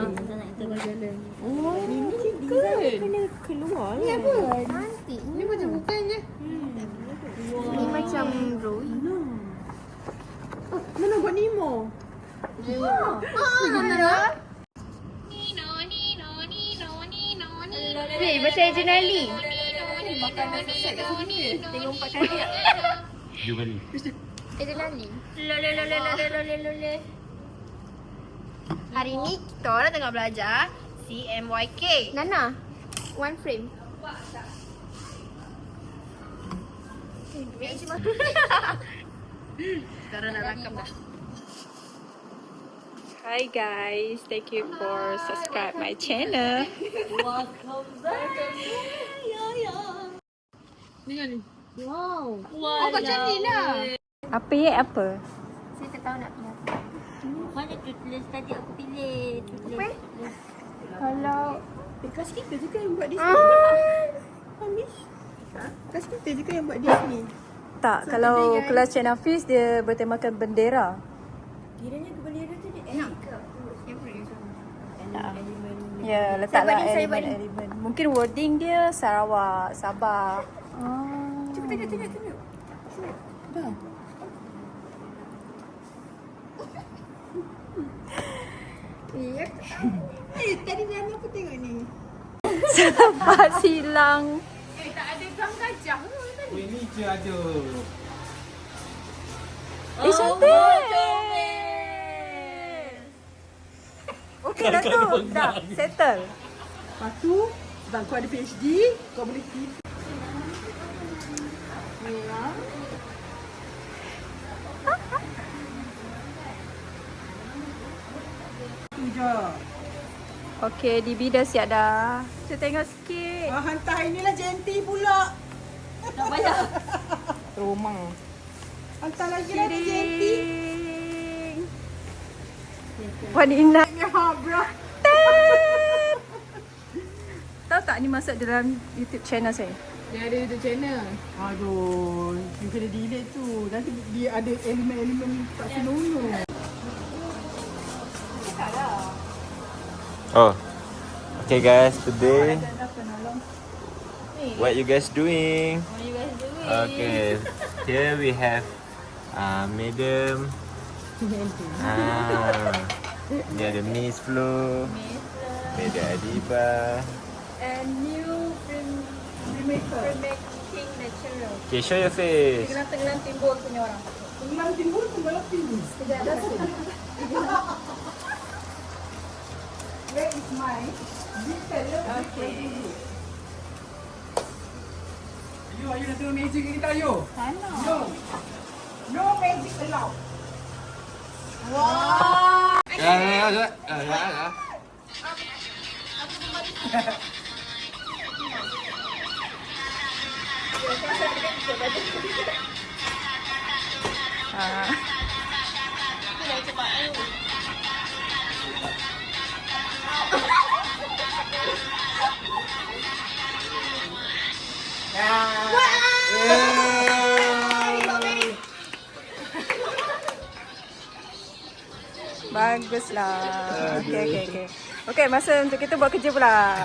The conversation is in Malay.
Tak nak kita jalan. Oh, ini design kena keluar Ni apa? Cantik. Ni macam bukan je. Ni macam rose. Ah, mana buat Nemo? Ah, Nana. Weh, bahasa Jenali. Makanan set kat sini. Tengok empat kali. Lole lole lole lole lole. Hari ni kita orang tengah belajar CMYK. Nana, one frame. Sekarang nak rakam dah. Hi guys, thank you for subscribe my channel. Wow. Oh, kau cantik lah. Apa ya apa? Saya tak tahu nak pilih apa. Mana tulis tadi aku pilih. Apa? Kalau bekas kita juga yang buat Disney. Ah. Habis. Bekas kita juga yang buat Disney. Tak, So, kalau guys- kelas Cik Nafis dia bertemakan bendera. Kiranya kebaliran tu dia enak ke? Tak. Ya, letaklah balik, saya elemen-elemen. Mungkin wording dia Sarawak, Sabah. Oh. Cuba tengok, tengok, tengok. Dah. Eh, tadi Nana aku tengok ni. Sempat silang. Eh, tak ada gam gajah ke tadi? Weh ni je ada. Eh, cantik. Okey dah tu. Dah, settle. Lepas tu, sebab kau ada PhD, kau boleh keep. Merah. Tu je. Okey, DB dah siap dah. Kita tengok sikit. Ah, hantar inilah jenti pula. Tak banyak. Romang. Hantar lagi lah jenti. Kiring. Puan Ina. Ya, bro. Tahu tak ni masuk dalam YouTube channel saya? Dia ada YouTube channel. Aduh, you kena delete tu. Nanti dia ada elemen-elemen tak senonoh. Oh. Okay guys, today what you guys doing? What you guys doing? Okay, here we have uh, Madam. Ah, ni ada Miss Flo. Madam Adiba. And new film Filmmaker. filmmaking lecturer. Okay, show your face. Gelang-gelang timbul punya orang. Tenggelam timbul, tenggelam timbul. Where Ayo, ayo nak tengok magic kita ayo. Sana. No. No magic allowed. Ya, ya, ya, ya, ya, ya. Ah. Baguslah. Okey okey okey. Okey, masa untuk kita buat kerja pula.